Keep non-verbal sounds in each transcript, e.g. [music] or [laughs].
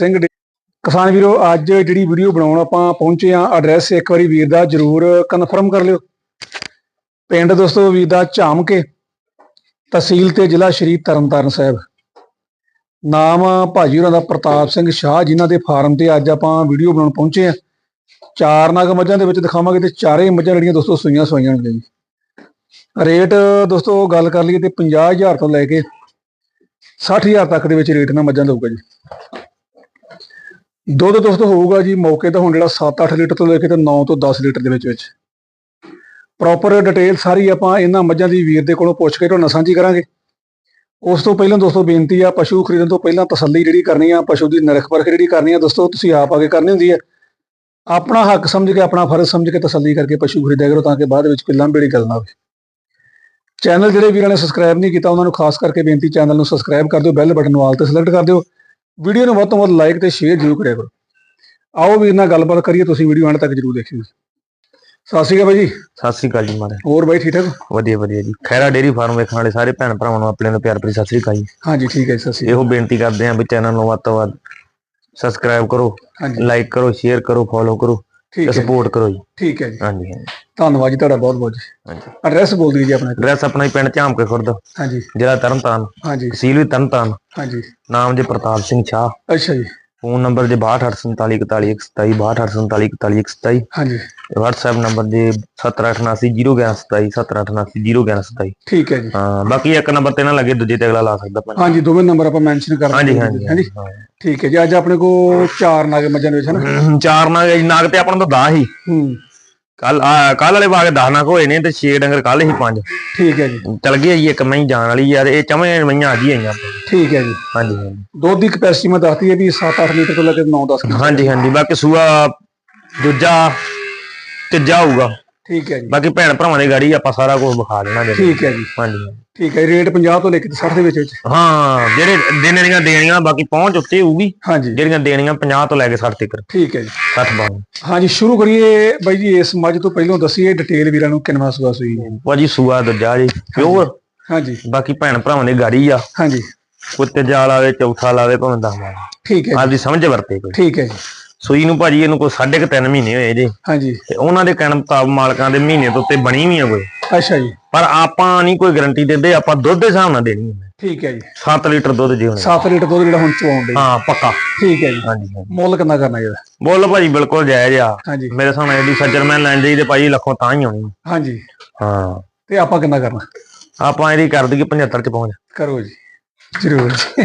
ਸਿੰਘ ਕਿਸਾਨ ਵੀਰੋ, ਅੱਜ ਜਿਹੜੀ ਵੀਡੀਓ ਬਣਾਉਣ ਆਪਾਂ ਪਹੁੰਚੇ ਆ ਐਡਰੈਸ ਇੱਕ ਵਾਰੀ ਵੀਰ ਦਾ ਜਰੂਰ ਕਨਫਰਮ ਕਰ ਲਿਓ। ਪਿੰਡ ਦੋਸਤੋ, ਵੀਰ ਦਾ ਝਾਮਕੇ, ਤਹਿਸੀਲ ਤੇ ਜ਼ਿਲ੍ਹਾ ਸ਼੍ਰੀ ਤਰਨਤਾਰਨ ਸਾਹਿਬ। ਨਾਮ ਭਾਜੀ ਹੋਰਾਂ ਦਾ ਪ੍ਰਤਾਪ ਸਿੰਘ ਸ਼ਾਹ, ਜਿਨ੍ਹਾਂ ਦੇ ਫਾਰਮ ਤੇ ਅੱਜ ਆਪਾਂ ਵੀਡੀਓ ਬਣਾਉਣ ਪਹੁੰਚੇ ਆ ਚਾਰ ਨਗ ਮੱਝਾਂ ਦੇ ਵਿੱਚ ਦਿਖਾਵਾਂਗੇ ਤੇ ਚਾਰੇ ਮੱਝਾਂ ਜਿਹੜੀਆਂ ਦੋਸਤੋ ਸੂਈਆਂ ਸਵਾਈਆਂ ਨੇ ਜੀ। ਰੇਟ ਦੋਸਤੋ, ਗੱਲ ਕਰ ਲਈਏ ਤੇ 50000 ਤੋਂ ਲੈ ਕੇ 60000 ਤੱਕ ਦੇ ਵਿੱਚ ਰੇਟ ਨਾਲ ਮੱਝਾਂ ਦਊਗਾ ਜੀ। ਦੁੱਧ ਦੋਸਤ ਹੋਊਗਾ ਜੀ, ਮੌਕੇ ਤਾਂ ਹੁਣ ਜਿਹੜਾ 7-8 ਲੀਟਰ ਤੋਂ ਲੈ ਕੇ ਤੇ 9 ਤੋਂ 10 ਲੀਟਰ ਦੇ ਵਿੱਚ ਵਿੱਚ। ਪ੍ਰੋਪਰ ਡਿਟੇਲ ਸਾਰੀ ਆਪਾਂ ਇਹਨਾਂ ਮੱਝਾਂ ਦੀ ਵੀਰ ਦੇ ਕੋਲੋਂ ਪੁੱਛ ਕੇ ਤੁਹਾਨੂੰ ਸਾਂਝੀ ਕਰਾਂਗੇ। ਉਸ ਤੋਂ ਪਹਿਲਾਂ ਦੋਸਤੋ ਬੇਨਤੀ ਆ, ਪਸ਼ੂ ਖਰੀਦਣ ਤੋਂ ਪਹਿਲਾਂ ਤਸੱਲੀ ਜਿਹੜੀ ਕਰਨੀ ਆ, ਪਸ਼ੂ ਦੀ ਨਿਰਖ ਪਰਖ ਜਿਹੜੀ ਕਰਨੀ ਆ, ਦੋਸਤੋ ਤੁਸੀਂ ਆਪ ਆ ਕੇ ਕਰਨੀ ਹੁੰਦੀ ਹੈ ਆਪਣਾ ਹੱਕ ਸਮਝ ਕੇ, ਆਪਣਾ ਫਰਜ਼ ਸਮਝ ਕੇ ਤਸੱਲੀ ਕਰਕੇ ਪਸ਼ੂ ਖਰੀਦਿਆ ਕਰੋ ਤਾਂ ਕਿ ਬਾਅਦ ਵਿੱਚ ਕੋਈ ਲਾਂਭੇ ਦੀ ਗੱਲ ਨਾ ਹੋਵੇ। ਚੈਨਲ ਜਿਹੜੇ ਵੀਰਾਂ ਨੇ ਸਬਸਕ੍ਰਾਈਬ ਨਹੀਂ ਕੀਤਾ, ਉਹਨਾਂ ਨੂੰ ਖਾਸ ਕਰਕੇ ਬੇਨਤੀ, ਚੈਨਲ ਨੂੰ ਸਬਸਕ੍ਰਾਈਬ ਕਰ ਦਿਓ ਬੈਲ ਬਟਨ ਨੂੰ ਆਲ ਤੇ ਸਿਲੈਕਟ ਕਰ ਦਿਓ। ਵੀਡੀਓ ਨੂੰ ਵੱਧ ਤੋਂ ਵੱਧ ਲਾਈਕ ਤੇ ਸ਼ੇਅਰ ਜ਼ਰੂਰ ਕਰਿਆ ਕਰੋ। ਆਓ ਵੀਰ ਨਾਲ ਗੱਲਬਾਤ ਕਰੀਏ ਤੁਸੀਂ ਵੀਡੀਓ ਐਂਡ ਤੱਕ ਜ਼ਰੂਰ ਦੇਖਿਓ। ਸਤਿ ਸ਼੍ਰੀ ਅਕਾਲ ਬਾਈ ਜੀ। ਸਤਿ ਸ੍ਰੀ ਅਕਾਲ ਜੀ ਮਾਰੇ ਹੋਰ ਬਾਈ ਠੀਕ ਠਾਕ? ਵਧੀਆ ਵਧੀਆ ਜੀ। ਖੈਰਾ ਡੇਰੀ ਫਾਰਮ ਵੇਖਣ ਵਾਲੇ ਸਾਰੇ ਭੈਣ ਭਰਾਵਾਂ ਨੂੰ ਆਪਣੇ ਨੂੰ ਪਿਆਰ ਭਰੀ ਸਤਿ ਸ੍ਰੀ ਅਕਾਲ ਜੀ। ਹਾਂਜੀ ਠੀਕ ਹੈ ਸਤਿ ਸ਼੍ਰੀ ਇਹੋ ਬੇਨਤੀ ਕਰਦੇ ਆਂ ਵੀ ਚੈਨਲ ਨੂੰ ਵੱਧ ਤੋਂ ਵੱਧ ਸਬਸਕ੍ਰਾਈਬ ਕਰੋ ਅਕਾਲ ਲਾਈਕ ਕਰੋ ਸ਼ੇਅਰ ਕਰੋ ਫੋਲੋ ਕਰੋ। ਠੀਕ ਹੈ ਸਪੋਰਟ ਕਰੋ ਜੀ। ਠੀਕ ਹੈ ਜੀ। ਹਾਂਜੀ ਹਾਂਜੀ। ਧੰਨਵਾਦ ਜੀ ਤੁਹਾਡਾ ਬਹੁਤ ਬਹੁਤ ਜੀ। ਹਾਂਜੀ। ਐਡਰੈਸ ਬੋਲ ਦਿਓ ਜੀ ਆਪਣਾ। ਐਡਰੈਸ ਆਪਣਾ ਹੀ ਪਿੰਡ ਝਾਮਕੇ ਖੁਰਦ। ਹਾਂਜੀ। ਜ਼ਿਲ੍ਹਾ ਤਰਨਤਾਰਨ। ਹਾਂਜੀ। ਤਹਿਸੀਲ ਵੀ ਤਰਨਤਾਰਨ। ਹਾਂਜੀ। ਨਾਮ ਜੇ ਪ੍ਰਤਾਪ ਸਿੰਘ ਸ਼ਾਹ। ਅੱਛਾ ਜੀ। ਫੋਨ ਨੰਬਰ ਜੇ 6248414127 6248414127 ਹਾਂਜੀ। WhatsApp ਨੰਬਰ ਜੇ 78890127 78890127 ਠੀਕ ਹੈ ਜੀ। ਹਾਂ ਬਾਕੀ ਇੱਕ ਨੰਬਰ ਤੇ ਨਾ ਲੱਗੇ ਦੂਜੇ ਤੇ ਅਗਲਾ ਲਾ ਸਕਦਾ ਭੈਣ ਹਾਂਜੀ ਦੋਵੇਂ ਨੰਬਰ ਆਪਾਂ ਮੈਂਸ਼ਨ ਕਰ ਹਾਂਜੀ। ਹਾਂਜੀ ਠੀਕ ਹੈ ਜੀ ਅੱਜ ਆਪਣੇ ਕੋ ਚਾਰ ਨਾਗ ਮੱਝਾਂ ਦੇ ਵਿੱਚ ਹਨ ਚਾਰ ਨਾਗ ਨਾਗ ਤੇ ਆਪਾਂ ਨੂੰ ਤਾਂ 10 ਹੀ। ਹੂੰ। ਕੱਲ ਕੱਲ ਵਾਲੇ ਵਾਗੇ 10 ਨਾਗ ਹੋਏ ਨੇ ਤੇ 6 ਡੰਗਰ ਕੱਲ ਹੀ ਪੰਜ। ਠੀਕ ਹੈ ਜੀ। ਚਲ ਗਈ ਜੀ ਇੱਕ ਮਹੀਂ ਜਾਣ ਵਾਲੀ ਯਾਰ ਇਹ ਚਵੇਂ ਅੱਜ ਹੀ ਆਈਆਂ ਠੀਕ ਹੈ ਜੀ। ਹਾਂਜੀ ਹਾਂਜੀ। ਦੁੱਧ ਦੀ ਕਪੈਸਿਟੀ ਮੈਂ ਦੱਸਦੀ ਹੈ ਵੀ 7-8 ਲੀਟਰ ਤੋਂ ਲੈ ਕੇ 9-10 ਕਿਲੋ ਹਾਂਜੀ ਹਾਂਜੀ। ਬਾਕੀ ਸੂਆ ਦੂਜਾ ਤੀਜਾ ਹੋਊਗਾ। ਠੀਕ ਹੈ ਜੀ। ਬਾਕੀ ਭੈਣ ਭਰਾਵਾਂ ਦੀ ਗਾੜੀ ਆਪਾਂ ਸਾਰਾ ਕੁਝ ਵਿਖਾ ਦੇਣਾ ਜੀ। ਠੀਕ ਹੈ ਜੀ। ਹਾਂਜੀ। ਠੀਕ ਹੈ ਰੇਟ 50 ਤੋਂ ਲੈ ਕੇ 60 ਦੇ ਵਿੱਚ ਵਿੱਚ। ਹਾਂ ਜਿਹੜੇ ਦੇਣੀਆਂ ਦੇਣੀਆਂ ਬਾਕੀ ਪਹੁੰਚ ਉੱਤੇ ਹੋਊਗੀ। ਹਾਂਜੀ। ਜਿਹੜੀਆਂ ਦੇਣੀਆਂ 50 ਤੋਂ ਲੈ ਕੇ 60 ਤੱਕ। ਠੀਕ ਹੈ ਜੀ। 60 ਬਾਉ ਹਾਂਜੀ ਸ਼ੁਰੂ ਕਰੀਏ ਬਾਈ ਜੀ ਇਸ ਮੱਝ ਤੋਂ ਪਹਿਲਾਂ ਦੱਸੀਏ ਡਿਟੇਲ ਵੀਰਾਂ ਨੂੰ ਕਿੰਨਵਾ ਸੂਆ ਸੂਈ ਭਾਜੀ ਸੂਆ ਦੂਜਾ ਜੀ ਪਿਓਰ ਹਾਂਜੀ। ਬਾਕੀ ਭੈਣ ਭਰਾਵਾਂ ਦੀ ਗਾੜੀ ਆ। ਹਾਂਜੀ। ਕੁੱਤੇ ਜਾਲ ਆਵੇ ਚੌਥਾ ਲਾਵੇ ਭਾਵੇਂ ਦਸ ਲਾਵੇ ਠੀਕ ਹੈ ਆਪਦੀ ਸਮਝ ਵਰਤੇ ਕੋਈ। ਠੀਕ ਹੈ ਜੀ। ਸੂਈ ਨੂੰ ਭਾਜੀ ਇਹਨੂੰ ਕੋਈ ਸਾਢੇ ਕੁ ਤਿੰਨ ਮਹੀਨੇ ਹੋਏ ਜੀ। ਹਾਂਜੀ। ਤੇ ਉਹਨਾਂ ਦੇ ਕਹਿਣ ਮੁਤਾਬਕ ਮਾਲਕਾਂ ਦੇ ਮਹੀਨੇ ਤੋਂ ਉੱਤੇ ਬਣੀ ਵੀ ਆ ਕੋਈ। ਅੱਛਾ ਜੀ। ਪਰ ਆਪਾਂ ਨਹੀਂ ਕੋਈ ਗਾਰੰਟੀ ਦਿੰਦੇ ਆਪਾਂ ਦੁੱਧ ਦੇ ਹਿਸਾਬ ਨਾਲ ਦੇਣੀ ਹੈ ਠੀਕ ਹੈ ਜੀ। 7 ਲੀਟਰ ਦੁੱਧ ਜੀ ਹੋਣੇ। 7 ਲੀਟਰ ਦੁੱਧ ਜਿਹੜਾ ਹੁਣ ਚਵਾਉਣ ਦੇ ਹਾਂ ਪੱਕਾ। ਠੀਕ ਹੈ ਜੀ। ਹਾਂਜੀ ਹਾਂਜੀ। ਮੁੱਲ ਕਿੰਨਾ ਕਰਨਾ ਇਹਦਾ? ਬੋਲ ਭਾਜੀ ਬਿਲਕੁਲ ਜਾਇਜ਼ ਆ। ਹਾਂਜੀ। ਮੇਰੇ ਸਾਹਮਣੇ ਇਹਦੀ ਸੱਜਰ ਮੈਂ ਲੈਣ ਜਾਈ ਤੇ ਭਾਜੀ ਲੱਖੋਂ ਤਾਂ ਹੀ ਆਉਣੀ ਹਾਂਜੀ। ਹਾਂ। ਤੇ ਆਪਾਂ ਕਿੰਨਾ ਕਰਨਾ? ਆਪਾਂ ਇਹਦੀ ਕਰ ਦਈਏ 75 ਚ ਪਹੁੰਚ। ਕਰੋ ਜੀ। ਜ਼ਰੂਰ ਜੀ।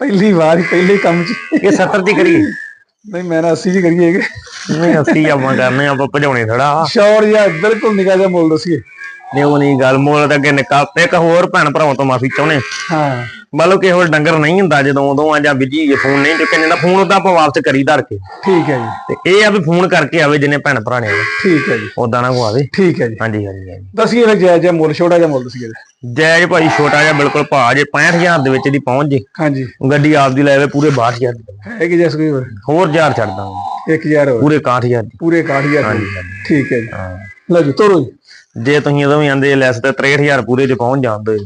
ਪਹਿਲੀ ਵਾਰ ਹੀ ਪਹਿਲੇ ਕੰਮ ਚ। ਇਹ 70 ਦੀ ਕਰੀਏ। ਨਹੀਂ ਮੈਂ ਨਾ 80 ਜੀ ਕਰੀਏ। ਨਹੀਂ ਅਸੀਂ ਆਪਾਂ ਕਰਨੇ ਆਪਾਂ ਭਜਾਉਣੇ ਥੋੜਾ ਸ਼ੌਰ ਜਾਂ ਬਿਲਕੁਲ ਨਿਕਾ ਜਿਹਾ ਮੁੱਲ ਦੱਸੀਏ। ਨਹੀਂ ਉਹ ਨਹੀਂ ਗੱਲ ਮੋਲ ਤੇ ਅੱਗੇ ਨਿਕਾ ਇੱਕ ਹੋਰ ਭੈਣ ਭਰਾਵਾਂ ਤੋਂ ਮਾਫੀ ਚਾਹੁੰਦੇ ਹਾਂ। ਮੰਨ ਲਓ ਕਿਸੇ ਹੋਰ ਡੰਗਰ ਨਹੀਂ ਹੁੰਦਾ ਜਦੋਂ ਉਦੋਂ ਆ ਜਾਂ ਬਿਜ਼ੀ ਫੋਨ ਨਹੀਂ ਚੁੱਕਿਆ ਜਾਂਦਾ ਫੋਨ ਤਾਂ ਆਪਾਂ ਵਾਪਸ ਕਰੀ ਧਰ ਕੇ। ਠੀਕ ਹੈ ਜੀ। ਤੇ ਇਹ ਆ ਵੀ ਫੋਨ ਕਰਕੇ ਆਵੇ ਜਿਹਨੇ ਭੈਣ ਭਰਾ ਨੇ ਆਵੇ। ਠੀਕ ਹੈ ਜੀ। ਉਦਾਂ ਨਾ ਕੋ ਆਵੇ ਠੀਕ ਹੈ ਜੀ। ਹਾਂਜੀ ਹਾਂਜੀ ਹਾਂਜੀ। ਦੱਸੀਏ ਫਿਰ ਜਾਇਜ਼ ਜਿਹਾ ਮੁੱਲ ਛੋਟਾ ਜਿਹਾ ਮੁੱਲ ਦੱਸੀਏ। ਜੈ ਭਾਈ ਛੋਟਾ ਜਿਹਾ ਬਿਲਕੁਲ ਭਾ ਜੇ 65000 ਦੇ ਵਿੱਚ ਦੀ ਪਹੁੰਚ ਜੇ। ਹਾਂਜੀ। ਗੱਡੀ ਆਪਦੀ ਲੈ ਆਵੇ ਪੂਰੇ 62000 ਦੀ। ਹੈ ਕਿ ਜੈਸ ਕੋਈ ਹੋਰ? ਹੋਰ ਹਜ਼ਾਰ ਛੱਡ ਦਾਂਗੇ। 1000 ਹੋਰ। ਪੂਰੇ 61000 ਦੀ। ਪੂਰੇ 61000 ਠੀਕ ਹੈ ਜੀ। ਹਾਂ। ਲਓ ਜੀ ਤੋਰੋ ਜੀ। ਜੇ ਤੁਸੀਂ ਉਦੋਂ ਵੀ ਆਂਦੇ ਲੈਸ ਤੇ 63000 ਪੂਰੇ ਚ ਪਹੁੰਚ ਜਾਂਦੇ।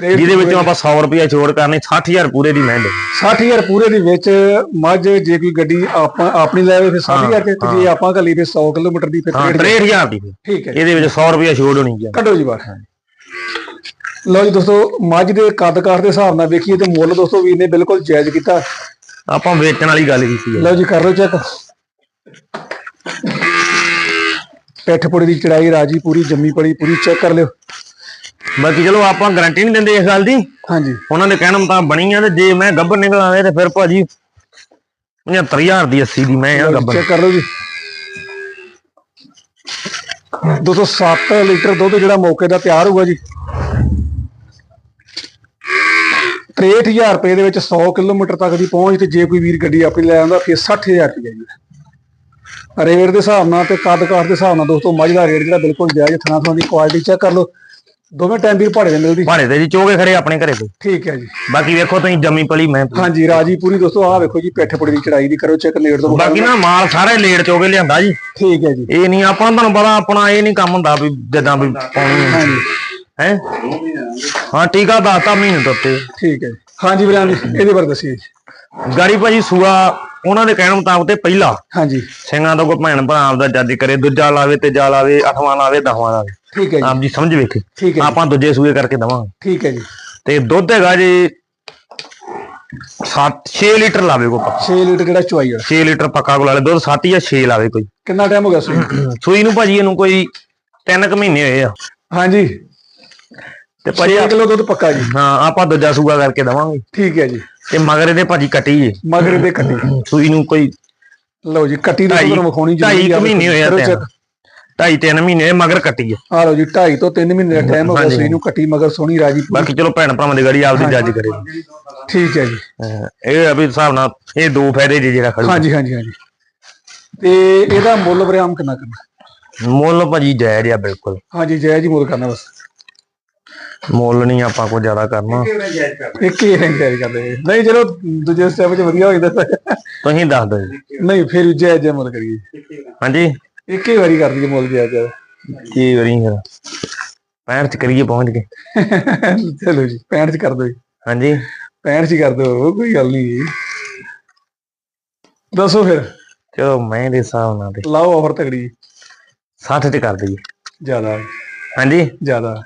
ਜਿਹਦੇ ਵਿੱਚੋਂ ਆਪਾਂ 100 ਰੁਪਇਆ ਛੋੜ ਕਰਨੀ 60000 ਪੂਰੇ ਦੀ ਮਹਿੰਦੇ 60000 ਪੂਰੇ ਦੇ ਵਿੱਚ ਮੱਝ ਜੇ ਕੋਈ ਗੱਡੀ ਆਪਾਂ ਆਪਣੀ ਲੈ ਆਵੇ ਫਿਰ 60000 ਤੇ ਤੇ ਜੇ ਆਪਾਂ ਘੱਲੀ ਫਿਰ 100 ਕਿਲੋਮੀਟਰ ਦੀ ਫਿਰ ਹਾਂ 63 63000 ਦੀ। ਠੀਕ ਹੈ। ਇਹਦੇ ਵਿੱਚ 100 ਰੁਪਇਆ ਛੋੜ ਹੋਣੀ ਜੀ। ਕੱਢੋ ਜੀ ਬਾਹਰ। ਲਓ ਜੀ ਦੋਸਤੋ ਮੱਝ ਦੇ ਕੱਦ ਕਾਰ ਦੇ ਹਿਸਾਬ ਨਾਲ ਵੇਖੀਏ ਤੇ ਮੁੱਲ ਦੋਸਤੋ ਵੀਰ ਨੇ ਬਿਲਕੁਲ ਜਾਇਜ਼ ਕੀਤਾ। ਆਪਾਂ ਵੇਚਣ ਵਾਲੀ ਗੱਲ ਕੀਤੀ ਹੈ। ਲਓ ਜੀ ਕਰ ਲਓ ਚੈੱਕ। ਪਿੱਠ ਪੁੜੀ ਦੀ ਚੜਾਈ ਰਾਜੀ ਪੂਰੀ ਜੰਮੀ ਪੜੀ ਪੂਰੀ ਚੈੱਕ ਕਰ ਲਿਓ। ਬਾਕੀ ਚਲੋ ਆਪਾਂ ਗਾਰੰਟੀ ਨਹੀਂ ਦਿੰਦੇ ਇਸ ਗੱਲ ਦੀ। ਹਾਂਜੀ। ਉਹਨਾਂ ਦੇ ਕਹਿਣ ਮੁਤਾਬਕ ਬਣੀ ਆ ਤੇ ਜੇ ਮੈਂ ਗੱਬਰ ਨਿਕਲ ਆਵੇ ਤੇ ਫਿਰ ਭਾਜੀ 75000 ਦੀ 80 ਦੀ ਮੈਂ ਆ ਗੱਬਰ ਚੈੱਕ ਕਰ ਲਓ ਜੀ। 207 ਲੀਟਰ ਦੁੱਧ ਜਿਹੜਾ ਮੌਕੇ ਦਾ ਤਿਆਰ ਹੋਊਗਾ ਜੀ। 63000 ਰੁਪਏ ਦੇ ਵਿੱਚ 100 ਕਿਲੋਮੀਟਰ ਤੱਕ ਦੀ ਪਹੁੰਚ ਤੇ ਜੇ ਕੋਈ ਵੀਰ ਗੱਡੀ ਆਪਣੀ ਲੈ ਆਉਂਦਾ ਫਿਰ 60000 ਰੁਪਏ ਜੀ ਰੇਟ ਦੇ ਹਿਸਾਬ ਨਾਲ ਤੇ ਕੱਦ ਕਾਠ ਦੇ ਹਿਸਾਬ ਨਾਲ ਦੋਸਤੋ ਮੱਝ ਦਾ ਰੇਟ ਜਿਹੜਾ ਬਿਲਕੁਲ ਜਾਇਜ਼ ਥਣਾ ਥਣਾ ਦੀ ਕੁਆਲਿਟੀ ਚੈੱਕ ਕਰ ਲਓ। ਦੋਵੇਂ ਟਾਈਮ ਵੀਰ ਭਾੜੇ ਦੇ ਮਿਲਦੀ। ਭਾੜੇ ਤੇ ਜੀ ਚੋਗੇ ਖੜੇ ਆਪਣੇ ਘਰੇ ਤੇ ਠੀਕ ਹੈ ਜੀ। ਬਾਕੀ ਵੇਖੋ ਤੁਸੀਂ ਜੰਮੀ ਪਲੀ ਮੈਂ ਹਾਂਜੀ ਰਾਜੀ ਪੂਰੀ ਦੋਸਤੋ ਆਹ ਵੇਖੋ ਜੀ ਪਿੱਠ ਪੁੜੀ ਦੀ ਚੜਾਈ ਦੀ ਕਰੋ ਚੈੱਕ ਨੇੜ ਤੋਂ ਬਾਕੀ ਨਾ ਮਾਲ ਸਾਰੇ ਲੇਟ ਚੋਗੇ ਲਿਆਂਦਾ ਜੀ। ਠੀਕ ਹੈ ਜੀ। ਇਹ ਨਹੀਂ ਆਪਾਂ ਨੂੰ ਤੁਹਾਨੂੰ ਪਤਾ ਆਪਣਾ ਇਹ ਨਹੀਂ ਕੰਮ ਹੁੰਦਾ ਵੀ ਜਿੱਦਾਂ ਵੀ ਪਾਉਣੀ ਹਾਂਜੀ। ਹੈ? ਹਾਂ ਟੀਕਾ ਦੱਸਤਾ ਮਹੀਨੇ ਤੋਂ ਉੱਤੇ। ਠੀਕ ਹੈ ਜੀ। ਹਾਂਜੀ ਵੀਰਾਂ ਜੀ ਇਹਦੇ ਬਾਰੇ ਦੱਸੀਏ ਜੀ। ਗਾੜੀ ਭਾਜੀ ਸੂਆ ਉਹਨਾਂ ਦੇ ਕਹਿਣ ਮੁਤਾਬਕ ਤੇ ਪਹਿਲਾ ਹਾਂਜੀ। ਸਿੰਘਾਂ ਤੋਂ ਕੋਈ ਭੈਣ ਭਰਾ ਆਪਦਾ ਜੱਜ ਕਰੇ ਦੂਜਾ ਲਾਵੇ ਤੇ ਜਾ ਲਾਵੇ ਅੱਠਵਾਂ ਲਾਵੇ ਦਸਵਾਂ ਲਾਵੇ। ਠੀਕ ਹੈ ਜੀ। ਆਪ ਜੀ ਸਮਝ ਵੇਖੇ। ਠੀਕ ਹੈ ਆਪਾਂ ਦੂਜੇ ਸੂਏ ਕਰਕੇ ਦਵਾਂਗੇ। ਠੀਕ ਹੈ ਜੀ। ਤੇ ਦੁੱਧ ਹੈਗਾ ਜੀ 7 6 ਲੀਟਰ ਲਾਵੇ ਪੱਕਾ। 6 ਲੀਟਰ ਜਿਹੜਾ ਚੁਆਈ ਵਾਲਾ? 6 ਲੀਟਰ ਪੱਕਾ ਕੋਲ ਵਾਲੇ ਦੁੱਧ 7 ਜਾਂ 6 ਲਾਵੇ ਕੋਈ। ਕਿੰਨਾ ਟਾਈਮ ਹੋ ਗਿਆ ਸੂਈ ਸੂਈ ਨੂੰ ਭਾਜੀ ਇਹਨੂੰ ਕੋਈ 3 ਕੁ ਮਹੀਨੇ ਹੋਏ ਆ। ਹਾਂਜੀ। ਤੇ ਭਾਜੀ 6 ਕਿਲੋ ਦੁੱਧ ਪੱਕਾ ਜੀ। ਹਾਂ ਆਪਾਂ ਦੂਜਾ ਸੂਆ ਕਰਕੇ ਦਵਾਂਗੇ। ਠੀਕ ਹੈ ਜੀ। ਤੇ ਮਗਰ ਇਹਦੇ ਭਾਜੀ ਕੱਟੀ ਜੇ। ਮਗਰ ਦੇ ਕੱਟੀ। ਸੂਈ ਨੂੰ ਕੋਈ ਲਓ ਜੀ ਕੱਟੀ ਦੀ ਢਾਈ- ਤੁਹਾਨੂੰ ਵਿਖਾਉਣੀ ਢਾਈ ਕੁ ਆ। ਮਹੀਨੇ ਹੋਏ ਆ। ਢਾਈ ਤਿੰਨ ਮਹੀਨੇ ਮਗਰ ਕੱਟੀ ਆ। ਆ ਲਓ ਜੀ 2.5 ਤੋਂ 3 ਮਹੀਨੇ ਦਾ ਟਾਈਮ ਹੋ ਗਿਆ। ਸੂਈ ਨੂੰ ਕੱਟੀ ਮਗਰ ਸੋਹਣੀ ਰਾਜੀ। ਬਾਕੀ ਚਲੋ ਭੈਣ ਭਰਾਵਾਂ ਦੀ ਗਾੜੀ ਆਪਦੀ ਜੱਜ ਕਰੇ। ਠੀਕ ਹੈ ਜੀ। ਹਾਂ, ਇਹ ਆ ਵੀ ਹਿਸਾਬ ਨਾਲ ਇਹ ਦੋ ਫਾਇਦੇ ਜੇ ਜਿਹੜਾ ਖੜੂ। ਹਾਂਜੀ ਹਾਂਜੀ ਹਾਂਜੀ। ਤੇ ਇਹਦਾ ਮੁੱਲ ਬਰਿਆਮ ਕਿੰਨਾ ਕਰਨਾ? ਮੁੱਲ ਭਾਜੀ ਜਾਇਜ਼ ਆ ਬਿਲਕੁਲ। ਹਾਂਜੀ ਜੈ ਜੀ ਮੁੱਲ ਕਰਨਾ ਬਸ। ਮੁੱਲ ਨਹੀਂ ਆਪਾਂ ਕੋ ਜ਼ਿਆਦਾ ਕਰਨਾ। ਇੱਕ ਹੀ ਰੇਂਜ ਤਿਆਰੀ ਕਰਦੇ। ਨਹੀਂ ਚਲੋ ਦੂਜੇ ਸਟੈਪ 'ਚ ਵਧੀਆ ਹੋ ਜਾਂਦਾ। ਤੁਸੀਂ ਦੱਸ ਦਿਓ ਜੀ। ਨਹੀਂ ਫਿਰ ਜੈ ਜੈ ਮੁੱਲ ਕਰੀਏ। ਹਾਂਜੀ। ਇੱਕ ਹੀ ਵਾਰੀ ਕਰ ਦਈਏ ਮੁੱਲ ਜੈ ਜੈ ਕੀ ਕਰੀ ਫਿਰ। ਪੈਰ ਚ ਕਰੀਏ ਪਹੁੰਚ ਕੇ। ਚਲੋ ਜੀ 65 ਚ ਕਰ ਦਿਓ ਜੀ। ਹਾਂਜੀ। 65 ਚ ਹੀ ਕਰ ਦਿਓ ਕੋਈ ਗੱਲ ਨਹੀਂ ਦੱਸੋ ਫਿਰ। ਚਲੋ ਮੈਂ ਦੇ ਹਿਸਾਬ ਨਾਲ ਲਾਓ ਆਫਰ ਤਗੜੀ ਜੀ 60 ਤੇ ਕਰ ਦਈਏ। ਜ਼ਿਆਦਾ। ਹਾਂਜੀ। ਜ਼ਿਆਦਾ।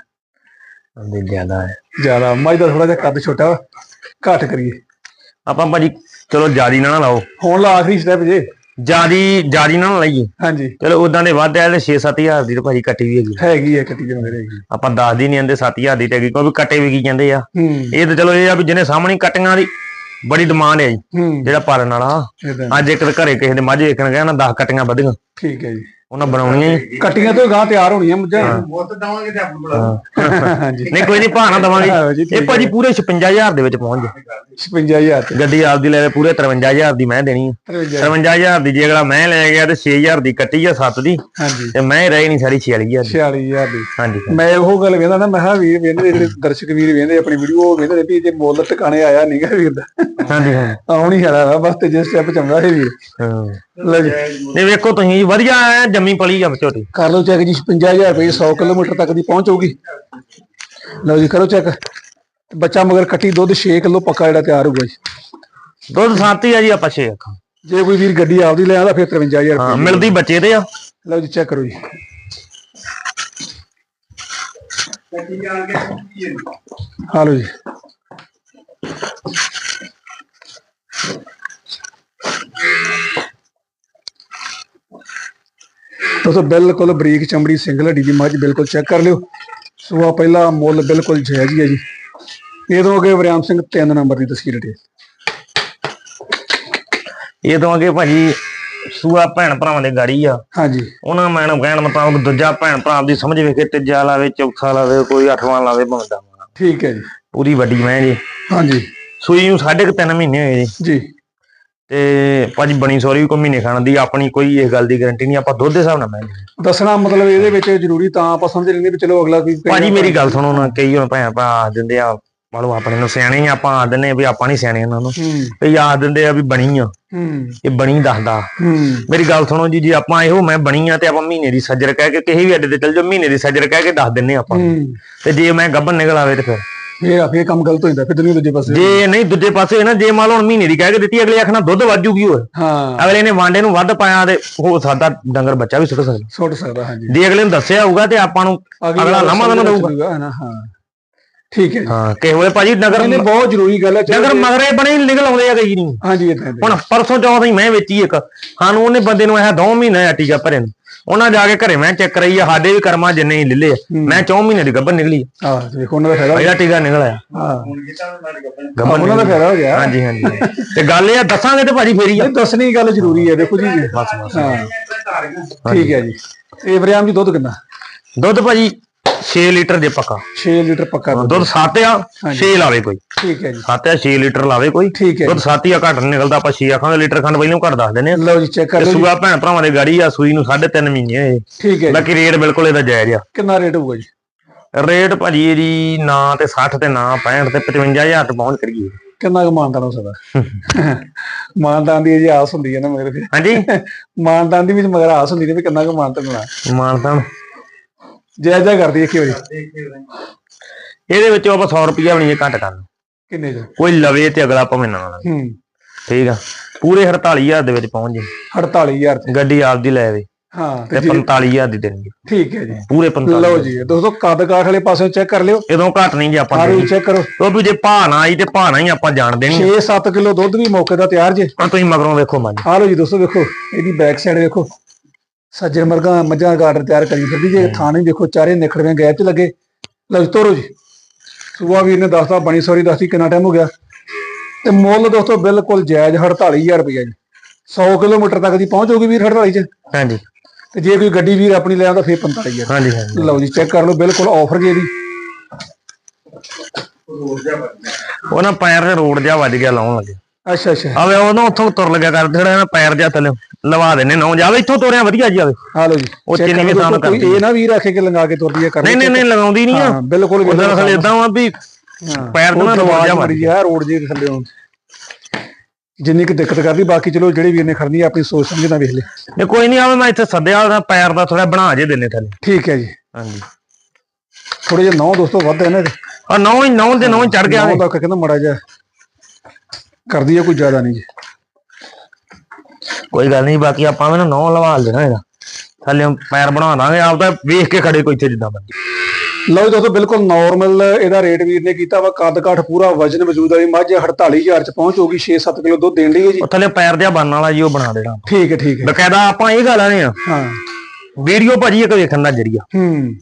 ਹਾਂਜੀ ਜ਼ਿਆਦਾ ਹੈ। ਜ਼ਿਆਦਾ। ਮੱਝ ਦਾ ਥੋੜਾ ਜਿਹਾ ਕੱਦ ਛੋਟਾ ਵਾ, ਘੱਟ ਕਰੀਏ। ਆਪਾਂ ਭਾਜੀ ਚਲੋ ਜਿਆਦੀ ਨਾ ਨਾ ਲਾਓ। ਹੁਣ ਲਾ ਆਖਰੀ ਸਟੈਪ ਜੇ। ਜਿਆਦੀ ਜਿਆਦੀ ਨਾ ਨਾ ਲਾਈਏ। ਹਾਂਜੀ। ਚਲੋ ਉਦਾਂ ਦੇ ਵੱਧ ਆ ਤੇ 6-7000 ਦੀ ਤਾਂ ਭਾਜੀ ਕੱਟੀ ਵੀ ਹੈਗੀ। ਹੈਗੀ ਹੈ ਕੱਟੀ ਜਨ ਮੇਰੇ ਹੈਗੀ। ਆਪਾਂ ਦੱਸ ਦੀ ਨਹੀਂ ਆਂਦੇ 7000 ਦੀ ਹੈਗੀ ਕਿਉਂਕਿ ਕੱਟੇ ਵੀ ਕੀ ਕਹਿੰਦੇ ਆ। ਇਹ ਤਾਂ ਚਲੋ ਇਹ ਆ ਵੀ ਜਿਹਨੇ ਸਾਹਮਣੇ ਕੱਟੀਆਂ ਦੀ ਬੜੀ ਡਿਮਾਂਡ ਹੈ ਜੀ। ਜਿਹੜਾ ਪਾਲਣ ਵਾਲਾ। ਅੱਜ ਇੱਕ ਘਰੇ ਕਿਸੇ ਦੇ ਮੱਝ ਵੇਖਣ ਗਿਆ ਨਾ 10 ਕੱਟੀਆਂ ਵਧੀਆਂ। ਠੀਕ ਹੈ ਜੀ। ਉਹਨਾਂ ਬਣਾਉਣੀਆਂ ਹੀ। ਕੱਟੀਆਂ ਤੋਂ ਗਾਂ ਤਿਆਰ ਹੋਣੀਆਂ ਮੱਝਾਂ। ਮੁੱਤ ਦਵਾਂਗੇ ਤੇ ਆਪਣੇ ਕੋਲ। ਹਾਂਜੀ। ਨਹੀਂ ਕੋਈ ਨਹੀਂ ਭਾਣਾ ਦਵਾਂਗੇ। ਇਹ ਭਾਜੀ ਪੂਰੇ 56000 ਦੇ ਵਿੱਚ ਪਹੁੰਚ ਜਾ 56000 ਤੇ। ਗੱਡੀ ਆਪਦੀ ਲੈ ਲੈ ਪੂਰੇ 53000 ਦੀ ਮੈਂ ਦੇਣੀ 53 53000 ਦੀ ਜੇ ਅਗਲਾ ਮੈਂ ਲੈ ਗਿਆ ਤੇ 6000 ਦੀ ਕੱਟੀ ਆ 7 ਦੀ ਹਾਂਜੀ। ਤੇ ਮੈਂ ਰਹਿ ਨਹੀਂ ਸਾਰੀ 46000 ਦੀ। 46000 ਦੀ। ਹਾਂਜੀ ਮੈਂ ਉਹ ਗੱਲ ਵੇਂਦਾ ਨਾ ਮੈਂ ਕਿਹਾ ਵੀਰ ਵੇਂਦੇ ਜਿਹੜੇ ਦਰਸ਼ਕ ਵੀਰ ਵੇਂਦੇ ਆਪਣੀ ਵੀਡੀਓ ਉਹ ਵੇਂਦੇ ਵੀ ਜੇ ਮੁੱਲ ਟਿਕਾਣੇ ਆਇਆ ਨਹੀਂਗਾ ਵੀਰ ਦਾ। ਹਾਂਜੀ ਆਉਣ ਹੀ ਖੜਾ ਵਾ ਬਸ ਤੇ ਜੇ ਸਟੈਪ ਚੰਗਾ ਹੈ ਵੀਰ। ਹਾਂ। ਇਹ ਵੇਖੋ ਤੁਸੀਂ ਵਧੀਆ ਜੰਮੀ ਪਲੀ ਆ ਝੋਟੀ ਕਰ ਲਓ ਚੈੱਕ ਜੀ 55000 ਰੁਪਏ 100 ਕਿਲੋਮੀਟਰ ਤੱਕ ਦੀ ਪਹੁੰਚ ਹੋਊਗੀ। ਲਓ ਜੀ ਕਰੋ ਚੈੱਕ ਬੱਚਾ ਮਗਰ ਕੱਟੀ ਦੁੱਧ 6 ਕਿਲੋ ਪੱਕਾ ਜਿਹੜਾ ਤਿਆਰ ਹੋਊਗਾ ਜੀ। ਦੁੱਧ ਸਾਤੀ ਆ ਜੀ ਆਪਾਂ 6 ਅੱਖਾਂ ਜੇ ਕੋਈ ਵੀਰ ਗੱਡੀ ਆਪਦੀ ਲੈ ਆਉਂਦਾ ਫਿਰ 53000 ਹਾਂ ਰੁਪਏ ਮਿਲਦੀ ਬੱਚੇ ਤੇ ਆ। ਲਓ ਜੀ ਚੈੱਕ ਕਰੋ ਜੀ। ਹੈ ਹਾਂ ਲਓ ਜੀ। ਦੋਸਤੋ ਬਿਲਕੁਲ ਬਰੀਕ ਚਮੜੀ ਸਿੰਗਲ ਹੱਡੀ ਦੀ ਮੱਝ ਬਿਲਕੁਲ ਚੈੱਕ ਕਰ ਲਿਓ। ਸੂਆ ਪਹਿਲਾ ਮੁੱਲ ਬਿਲਕੁਲ ਜਾਇਜ਼ ਹੀ ਹੈ ਜੀ। ਇਹ ਤੋਂ ਅੱਗੇ ਵਰਿਆਮ ਸਿੰਘ 3 ਨੰਬਰ ਦੀ ਤਸਵੀਰ ਡੇ ਇਹ ਤੋਂ ਅੱਗੇ ਭਾਜੀ ਸੂਆ ਭੈਣ ਭਰਾਵਾਂ ਦੇ ਗਾੜੀ ਆ। ਹਾਂਜੀ। ਉਹਨਾਂ ਮੈਡਮ ਕਹਿਣ ਮੁਤਾਬਕ ਦੂਜਾ ਭੈਣ ਭਰਾ ਦੀ ਸਮਝ ਵੇਖੇ ਤੀਜਾ ਲਾਵੇ ਚੌਥਾ ਲਾਵੇ ਕੋਈ ਅੱਠਵਾਂ ਲਾਵੇ ਬੰਦਾ ਠੀਕ ਹੈ ਜੀ। ਪੂਰੀ ਵੱਡੀ ਮੈਂ ਜੀ। ਹਾਂਜੀ। ਸੂਈ ਨੂੰ ਸਾਢੇ ਕੁ ਤਿੰਨ ਮਹੀਨੇ ਹੋਏ ਜੀ। ਜੀ। ਤੇ ਭਾਜੀ ਬਣੀ ਸੋਰੀ ਵੀ ਕੋਈ ਮਹੀਨੇ ਖਾਣ ਦੀ ਆਪਣੀ ਕੋਈ ਇਸ ਗੱਲ ਦੀ ਗਾਰੰਟੀ ਨਹੀਂ ਆਪਾਂ ਦੁੱਧ ਦੇ ਹਿਸਾਬ ਨਾਲ ਮੈਂ ਦੱਸਣਾ ਮਤਲਬ ਇਹਦੇ ਵਿੱਚ ਜ਼ਰੂਰੀ ਤਾਂ ਆਪਾਂ ਸਮਝ ਲੈਂਦੇ ਵੀ ਚਲੋ ਅਗਲਾ ਕੋਈ ਭਾਜੀ ਮੇਰੀ ਗੱਲ ਸੁਣੋ ਨਾ ਕਈ ਹੁਣ ਭੈਣ ਭਰਾ ਦਿੰਦੇ ਆ ਮਾਲੋ ਆਪਣੇ ਨੂੰ ਸਿਆਣੇ ਹੀ ਆ, ਆਪਾਂ ਆ ਦਿੰਦੇ ਆ ਵੀ ਆਪਾਂ ਨਹੀਂ ਸਿਆਣੇ ਉਹਨਾਂ ਨੂੰ। ਕਈ ਆਖ ਦਿੰਦੇ ਆ ਵੀ ਬਣੀ ਆ। ਇਹ ਬਣੀ ਦੱਸਦਾ। ਮੇਰੀ ਗੱਲ ਸੁਣੋ ਜੀ ਜੇ ਆਪਾਂ ਇਹੋ ਮੈਂ ਬਣੀ ਆ ਤੇ ਆਪਾਂ ਮਹੀਨੇ ਦੀ ਸੱਜਰ ਕਹਿ ਕੇ ਕਿਸੇ ਵੀ ਅੱਡੇ ਤੇ ਚੱਲ ਜਾਓ ਮਹੀਨੇ ਦੀ ਸੱਜਰ ਕਹਿ ਕੇ ਦੱਸ ਦਿੰਨੇ ਆ ਆਪਾਂ ਤੇ ਜੇ ਮੈਂ ਗੱਭਣ ਨਿਕਲ ਆਵੇ ਤੇ ਫਿਰ? ਫੇਰ ਫੇਰ ਕੰਮ ਗਲਤ ਹੋ ਜਾਂਦਾ ਫਿਰ ਦੁਨੀਆ ਦੂਜੇ ਪਾਸੇ ਜੇ ਨਹੀਂ ਦੂਜੇ ਪਾਸੇ ਨਾ ਜੇ ਮੰਨ ਲਓ ਹੁਣ ਮਹੀਨੇ ਦੀ ਕਹਿ ਕੇ ਦਿੱਤੀ ਅਗਲੇ ਆਖਣਾ ਦੁੱਧ ਵਾਜੂਗੀ ਹੋਰ ਹਾਂ। ਅਗਲੇ ਨੇ ਵਾਂਡੇ ਨੂੰ ਵੱਧ ਪਾਇਆ ਤੇ ਹੋ ਸਕਦਾ ਡੰਗਰ ਬੱਚਾ ਵੀ ਸੁੱਟ ਸਕਦਾ। ਸੁੱਟ ਸਕਦਾ ਹਾਂਜੀ। ਜੇ ਅਗਲੇ ਨੂੰ ਦੱਸਿਆ ਹੋਊਗਾ ਤੇ ਆਪਾਂ ਨੂੰ ਅਗਲਾ ਲਾਮਾ ਨਾ ਦਊਗਾ। ਹਾਂ। ਠੀਕ ਹੈ ਜੀ। ਹਾਂ ਕਿਸੇ ਵੇਲੇ ਭਾਜੀ ਡੰਗਰ ਇਹਨੇ ਬਹੁਤ ਜ਼ਰੂਰੀ ਗੱਲ ਹੈ। ਚਲੋ ਡੰਗਰ ਮਗਰੇ ਬਣੇ ਨਿਕਲ ਆਉਂਦੇ ਆ ਕਈ ਨਹੀਂ। ਹਾਂਜੀ ਇਦਾਂ ਹੁਣ ਪਰਸੋਂ ਚੌਥ ਹੀ ਮੈਂ ਵੇਚੀ ਇੱਕ। ਸਾਨੂੰ ਉਹਨੇ ਬੰਦੇ ਨੂੰ ਇਹ ਦੋ ਮਹੀਨੇ ਆ ਟੀਕਾ ਭਰੇ ਨੂੰ। ਉਹਨਾਂ ਜਾ ਕੇ ਘਰੇ ਮੈਂ ਚੈੱਕ ਕਰਾਈ ਆ ਸਾਡੇ ਵੀ ਕਰਮਾਂ ਜਿੰਨੇ ਹੀ ਲਿੱਲੇ ਆ। ਮੈਂ 4 ਮਹੀਨੇ ਦੀ ਗੱਭਰ ਨਿਕਲੀ ਹਾਂ ਦੇਖੋ ਉਹਨਾਂ ਦਾ ਫਾਇਦਾ ਇਹਦਾ ਟੀਕਾ ਨਿਕਲ ਆਇਆ। ਹਾਂ। ਗੱਭਰ ਉਹਨਾਂ ਦਾ ਫਾਇਦਾ ਹੋ ਗਿਆ। ਹਾਂਜੀ ਹਾਂਜੀ। ਤੇ ਗੱਲ ਇਹ ਆ ਦੱਸਾਂਗੇ ਤੇ ਭਾਜੀ ਫੇਰੀ ਆ। ਇਹ ਦੱਸਣੀ ਗੱਲ ਜ਼ਰੂਰੀ ਹੈ ਦੇਖੋ ਜੀ। ਬਸ ਬਸ। ਹਾਂ। ਠੀਕ ਹੈ ਜੀ। ਇਹ ਵਰਿਆਮ ਜੀ ਦੁੱਧ ਕਿੰਨਾ? ਦੁੱਧ ਭਾਜੀ 6 ਲੀਟਰ ਦੇ ਪੱਕਾ। 6 ਲੀਟਰ ਪੱਕਾ ਦੁੱਧ। ਦੁੱਧ 7 ਆ 6 ਲਾਵੇ ਕੋਈ। ਠੀਕ ਹੈ ਜੀ। 7 ਆ 6 ਲੀਟਰ ਲਾਵੇ ਕੋਈ। ਠੀਕ ਹੈ ਦੁੱਧ 7 ਆ ਘੱਟ ਨੀ ਨਿਕਲਦਾ ਆਪਾਂ 6 ਆਖਾਂਗੇ ਲੀਟਰ ਖੰਡ ਪਹਿਲਾਂ ਘੱਟ ਦੱਸ ਦਿੰਦੇ ਆ। ਲਓ ਜੀ ਚੈੱਕ ਕਰ ਤੇ ਲਓ ਜੀ। ਸੂਆ ਭੈਣ ਭਰਾਵਾਂ ਦੇ ਗਾੜੀ ਆ ਸੂਈ ਨੂੰ 3.5 ਮਹੀਨੇ ਹੋਏ ਠੀਕ ਹੈ ਜੀ। ਬਾਕੀ ਰੇਟ ਬਿਲਕੁਲ ਇਹਦਾ ਜਾਇਜ਼ ਆ। ਕਿੰਨਾ ਰੇਟ ਹੋਊਗਾ ਜੀ? ਰੇਟ ਭਾਜੀ ਇਹਦੀ ਨਾ ਤੇ 60 ਤੇ ਨਾ 65 ਤੇ 55000 ਤੇ ਪਹੁੰਚ ਕਰੀਏ। ਕਿੰਨਾ ਕੁ ਮਾਨਦਾਨ ਹੋ ਸਕਦਾ? ਮਾਨਦਾਨ ਦੀ ਜੀ ਆਸ ਹੁੰਦੀ ਹੈ ਨਾ ਮਗਰ ਫਿਰ ਹਾਂਜੀ। ਮਾਨਦਾਨ ਦੀ ਵੀ ਮਗਰ ਆਸ ਹੁੰਦੀ ਨੇ ਵੀ ਕਿੰਨਾ ਕੁ ਮਾਨਦਾਨ ਹੋਣਾ। ਮਾਨਤਾਨ ਜੈ ਜੈ ਕਰਦੀ ਇੱਕ ਵਾਰੀ। ਇਹਦੇ ਵਿੱਚੋਂ ਆਪਾਂ 100 ਰੁਪਿਆ ਵੀ ਨਹੀਂ ਘੱਟ ਕਰਨਾ। ਕਿੰਨੇ ਚ? ਕੋਈ ਲਵੇ ਤੇ ਅਗਲਾ ਭਾਵੇਂ ਨਾ ਲਵੇ ਹੂੰ। ਠੀਕ ਆ। ਪੂਰੇ 48000 ਦੇ ਵਿੱਚ ਪਹੁੰਚ ਜੇ। 48000 ਚ। ਗੱਡੀ ਆਪਦੀ ਲੈ ਵੇ ਹਾਂ ਤੇ ਤੇ ਜੀ 45000 ਦੀ ਦੇਣਗੇ ਠੀਕ ਹੈ ਜੀ। ਪੂਰੇ 45 ਲਓ ਜੀ ਦੋਸਤੋ ਕੱਦ ਕਾਠ ਵਾਲੇ ਪਾਸੇ ਚੈੱਕ ਕਰ ਲਿਓ। ਇਦੋਂ ਘੱਟ ਨਹੀਂ ਜੇ ਆਪਾਂ ਦੇਣੀ। ਚੈੱਕ ਕਰੋ। ਉਹ ਵੀ ਜੇ ਨਾ ਆਈ ਤੇ ਨਾ ਹੀ ਆਪਾਂ ਜਾਣ ਦੇਣੀ ਆ। 6-7 ਕਿਲੋ ਦੁੱਧ ਵੀ ਮੌਕੇ ਦਾ ਤਿਆਰ ਜੇ। ਤੁਸੀਂ ਮਗਰੋਂ ਵੇਖੋ ਮੱਝ ਆ ਲਓ ਜੀ ਦੋਸਤੋ ਵੇਖੋ। ਇਹਦੀ ਬੈਕ ਸਾਈਡ ਵੇਖੋ। ਸੱਜਰ ਮਰਗਾ ਮੱਝਾਂ ਦਾ ਗਾਰਡਰ ਤਿਆਰ ਕਰੀ ਫਿਰਦੀ ਜੇ ਥਾਣੇ ਵੇਖੋ ਚਾਰੇ ਨਿਖੜਵੇਂ ਗੈਪ ਚ ਲੱਗੇ। ਲਓ ਜੀ ਤੋਰੋ ਜੀ। ਸੁਬਾ ਵੀਰ ਨੇ ਦੱਸਤਾ ਬਣੀ ਸੌਰੀ ਦੱਸਤੀ ਕਿੰਨਾ ਟਾਈਮ ਹੋ ਗਿਆ? ਤੇ ਮੁੱਲ ਦੋਸਤੋ ਬਿਲਕੁਲ ਜਾਇਜ਼ 48000 ਰੁਪਏ ਜੀ। 100 ਕਿਲੋਮੀਟਰ ਤੱਕ ਦੀ ਪਹੁੰਚ ਹੋਊਗੀ ਵੀਰ 48 ਚ? ਹਾਂਜੀ। ਤੇ ਜੇ ਕੋਈ ਗੱਡੀ ਵੀਰ ਆਪਣੀ ਲੈ ਆਉਂਦਾ ਫੇਰ 45000 ਹਾਂਜੀ ਹਾਂਜੀ। ਲਓ ਜੀ ਚੈੱਕ ਕਰ ਲਓ ਬਿਲਕੁਲ ਆਫਰ ਜੀ ਬੰਦਾ ਉਹ ਨਾ ਪੈਰ ਤੇ ਰੋਡ ਜਿਹਾ ਵੱਜ ਗਿਆ ਲਾਉਣ ਲੱਗੇ ਅੱਛਾ ਅੱਛਾ। ਆਵੇ ਉਹ ਨਾ ਉੱਥੋਂ ਤੁਰ ਲੱਗਿਆ ਕਰ ਜਿਹੜਾ ਨਾ ਪੈਰ ਜਿਹਾ ਥੱਲੇ ਲਵਾ ਦੇਣੇ ਨਾ ਜਾਵੇ ਇੱਥੋਂ ਤੁਰਿਆ ਵਧੀਆ ਜੀ ਆਵੇ। ਆ ਲਓ ਜੀ ਉਹ ਚੀਨੀ ਵੀ ਕੋਈ ਕਰਦੀ ਇਹ ਨਾ ਵੀਰ ਆਖੇ ਕਿ ਲੰਗਾ ਕੇ ਤੁਰਦੀ ਹੈ ਕਰ ਨਹੀਂ ਨਹੀਂ ਨਹੀਂ ਲਗਾਉਂਦੀ ਨਹੀਂ ਆ। ਹਾਂ ਬਿਲਕੁਲ ਉਹਦਾ ਅਸਲ ਇਦਾਂ ਵਾ ਵੀ ਪੈਰ ਤੇ ਨਾ ਜਿਹਾ ਵੱਜ ਮਰੀ ਆ ਰੋਡ ਜੇ ਥੱਲੇ ਆਉਣ ਜਿੰਨੀ ਕਿ ਦਿੱਕਤ ਕਰਦੀ ਬਾਕੀ ਚਲੋ ਜਿਹੜੇ ਵੀਰ ਨੇ ਖੜਨੀ ਆ ਆਪਣੀ ਸੋਚ ਸਮਝ ਨਾਲ ਵੇਖ ਲੈ ਇਹ ਕੋਈ ਨਹੀਂ ਆਵੇ ਮੈਂ ਇੱਥੇ ਸੱਦਿਆ ਉਹਦਾ ਪੈਰ ਦਾ ਥੋੜਾ ਬਣਾ ਜੇ ਦਿੰਨੇ ਥੱਲੇ। ਠੀਕ ਹੈ ਜੀ। ਹਾਂਜੀ। ਥੋੜੇ ਜਿਹਾ ਨੌ ਦੋਸਤੋ ਵੱਧ ਹੈ ਨਾ ਆ ਨੌ ਹੀ ਨੌ ਦੇ ਨੌ ਚੜ ਗਿਆ ਨੌ ਦਾ ਕਹਿੰਦਾ ਮੜਾ ਜਾ ਕਰਦੀ ਹੈ ਕੋਈ ਜ਼ਿਆਦਾ ਨਹੀਂ। ਜੀ ਕੋਈ ਗੱਲ ਨਹੀਂ ਬਾਕੀ ਆਪਾਂ ਵੀ ਨਾ ਲਵਾ ਲੈਣਾ ਇਹਦਾ। ਥੱਲੇ ਪੈਰ ਬਣਾ ਦਾਂਗੇ ਆਪ ਤਾਂ ਵੇਖ ਕੇ ਖੜੇ ਕੋਈ ਇੱਥੇ ਜਿੱਦਾਂ ਬੰਦੀ ਲਓ ਜੀ ਦੋਸਤੋ ਬਿਲਕੁਲ ਨਾਰਮਲ ਇਹਦਾ ਰੇਟ ਵੀਰ ਨੇ ਕੀਤਾ ਵਾ ਕੱਦ ਕਾਠ ਪੂਰਾ ਵਜਨ ਵਜੂਦ ਵਾਲੀ ਮੱਝ 48000 ਚ ਪਹੁੰਚ ਹੋਗੀ 6-7 ਕਿਲੋ ਦੁੱਧ ਦੇਣ ਲਈ ਜੀ। ਉਹ ਥੱਲੇ ਪੈਰ ਜਿਹਾ ਬਣਨ ਵਾਲਾ ਜੀ ਉਹ ਬਣਾ ਦੇਣਾ। ਠੀਕ ਹੈ ਠੀਕ ਹੈ। ਬਕਾਇਦਾ ਆਪਾਂ ਇਹ ਗੱਲ ਆਨੇ ਆ। ਹਾਂ। ਵੀਡੀਓ ਭਾਜੀ ਇੱਕ ਵੇਖਣ ਦਾ ਜਰੀਆ। ਹੂੰ।